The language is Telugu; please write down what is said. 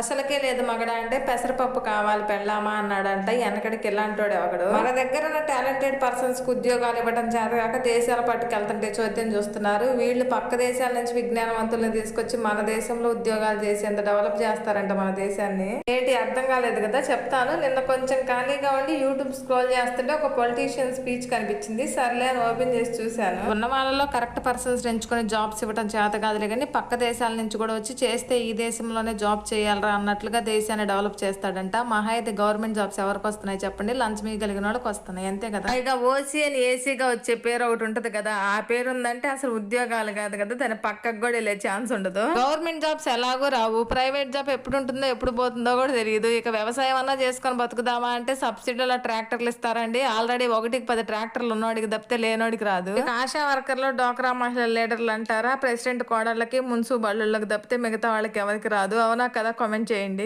అసలుకే లేదు మగడ అంటే పెసరపప్పు కావాలి పెళ్ళామా అన్నాడంట. వెనకడికి ఇలాంటోడు ఒకడు మన దగ్గర ఉన్న టాలెంటెడ్ పర్సన్స్కు ఉద్యోగాలు ఇవ్వడం చేత కాక దేశాల పట్టుకెళ్తుంటే చోద్యం చూస్తున్నారు. వీళ్ళు పక్క దేశాల నుంచి విజ్ఞానవంతులను తీసుకొచ్చి మన దేశంలో ఉద్యోగాలు చేసేంత డెవలప్ చేస్తారంట మన దేశాన్ని? ఏంటి అర్థం కాలేదు కదా చెప్తాను. నిన్న కొంచెం ఖాళీగా ఉండి యూట్యూబ్ స్క్రోల్ చేస్తుంటే ఒక పొలిటీషియన్ స్పీచ్ కనిపించింది. సర్లే అని ఓపెన్ చేసి చూశాను. ఉన్న వాళ్ళలో కరెక్ట్ పర్సన్స్ ఎంచుకొని జాబ్స్ ఇవ్వడం చేత కాదులే కానీ పక్క దేశాల నుంచి కూడా వచ్చి చేస్తే ఈ దేశంలోనే జాబ్ చేయాలరా అన్నట్లుగా దేశాన్ని డెవలప్ చేస్తాడంట. మహా అయితే గవర్నమెంట్ జాబ్స్ ఎవరికి వస్తున్నాయి చెప్పండి. లంచ్ కలిగిన వాళ్ళకి వస్తున్నాయి. అంతే కదా? పైగా ఓసీ అని ఏసీగా వచ్చే పేరు ఒకటి ఉంటది కదా. ఆ పేరు ఉందంటే అసలు ఉద్యోగాలు కాదు కదా. దాని పక్కకు కూడా వెళ్ళే ఛాన్స్ ఉండదు. గవర్నమెంట్ జాబ్స్ ఎలాగో రావు. ప్రైవేట్ జాబ్ ఎప్పుడు ఉంటుందో ఎప్పుడు పోతుందో కూడా తెలియదు. ఇక వ్యవసాయం అన్నా చేసుకొని బతుకుదామా అంటే సబ్సిడీలో ట్రాక్టర్లు ఇస్తారండి. ఆల్రెడీ ఒకటికి పది ట్రాక్టర్లు ఉన్నవాడికి తప్పితే లేనోడికి రాదు. ఇక ఆశా వర్కర్లు డోక్రా మహిళల లీడర్లు అంటారా? ప్రెసిడెంట్ కోడళ్ళకి మున్సు బళ్ళకి తప్పితే మిగతా వాళ్ళకి ఎవరికి రాదు. అవునా కదా కామెంట్ చేయండి.